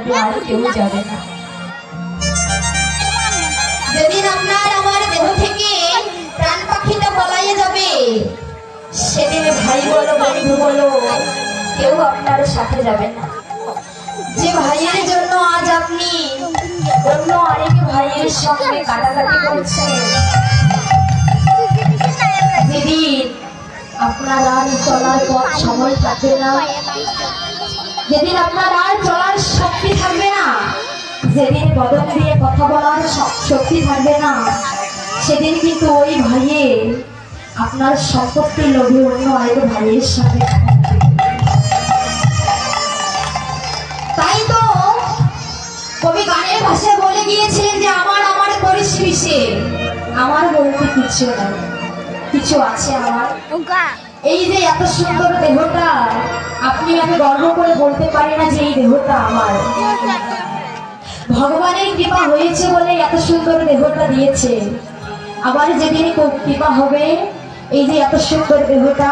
তবে আর কেউ যাবে না যেদিন আপনার আমার দেহ থেকে প্রাণ পাখিটা পলাইয়ে যাবে, সেদিন ভাই বলো, বন্ধু বলো, কেউ আপনার সাথে যাবে না। যে ভাইয়ের জন্য আজ আপনি অন্য আরেক ভাইয়ের সঙ্গে কাটাকাটি করছেন, যেদিন আপনার আর চলার পথ সময় থাকবে না যেদিন আপনার আর চলার শক্তি থাকবে না, যেদিন বদল দিয়ে কথা বলার শক্তি থাকবে না, সেদিন কিন্তু ওই ভাইয়ে আপনার সম্পত্তির লোভে অন্য আরেক ভাইয়ের সাথে তাই তো কবি গানের ভাষায় বলে গিয়েছিলেন যে, আমার আমার করিস আমার বলতে কিছু নাই। কিছু আছে আমার. এই যে এত সুন্দর দেহটা, আপনি আমি গর্ব করে বলতে পারি না যে এই দেহটা আমার। ভগবানের কৃপা হয়েছে বলে এত সুন্দর দেহটা দিয়েছে। আবার যেদিন কৃপা হবে, এই যে এত সুন্দর দেহটা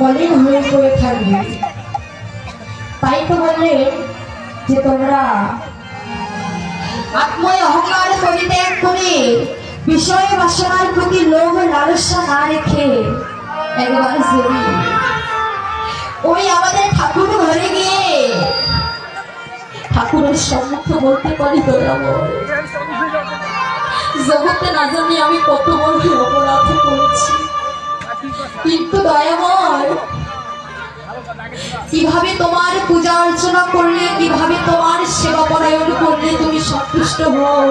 মলিন হয়ে পড়ে থাকবে। তাই তো বললেন যে তোমরা আত্ময় অহংকার পরিত্যাগ করে বিষয় বাসনার প্রতি লোভ লালসা না রেখে যদি ওই আমাদের ঠাকুর ঘরে গিয়ে ঠাকুরের বলতে পারি আমি কত বড় অপরাধ করেছি। কিন্তু দয়াময়, কীভাবে তোমার পূজা অর্চনা করলে, কীভাবে তোমার সেবা পরায়ণ করলে তুমি সন্তুষ্ট হও?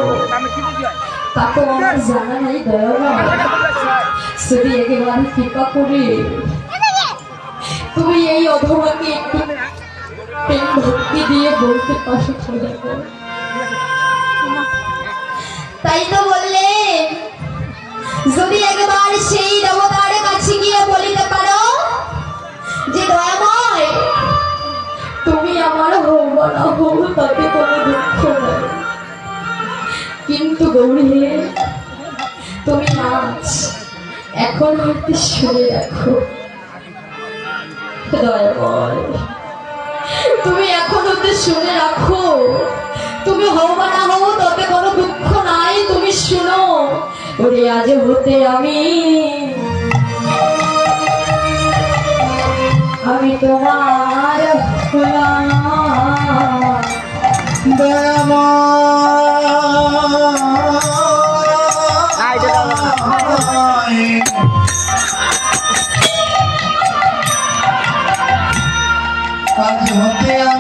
তা আমার জানা নেই দয়াময় যদি একেবারে কৃপা করে তুমি এই অধমাকে একটু প্রেম ভক্তি দিয়ে বলতে দয়াময়। তাই তো বললে যদি একবার সেই দেবতার কাছে গিয়ে বলিতে পারো যে দয়াময় তুমি আমার হও বা না হও তাতে কোনো দুঃখ নেই কিন্তু গৌরী, তুমি নাচ এখন হইতে শুনে রাখো তুমি এখন হতে শুনে রাখো। তুমি হও বা না হও, তাতে কোনো দুঃখ নাই, তুমি শুনো। ওরে, আজ হতে আমি আমি তোমার আজ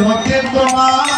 হতে তোমার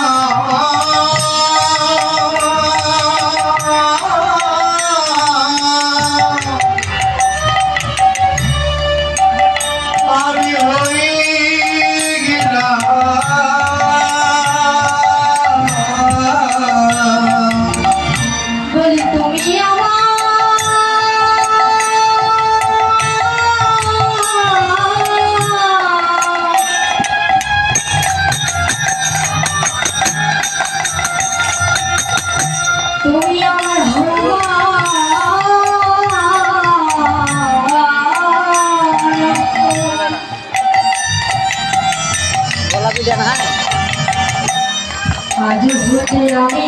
আজ হতে আমি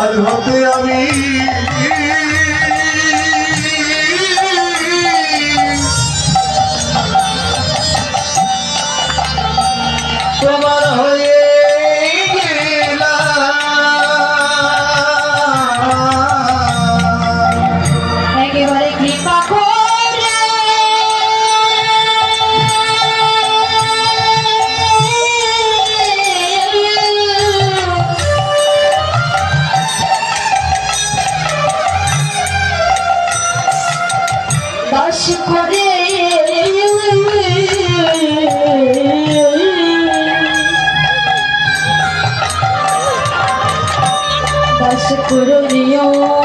আজ হতে আমি দাস করে দাস করুণিও একবারে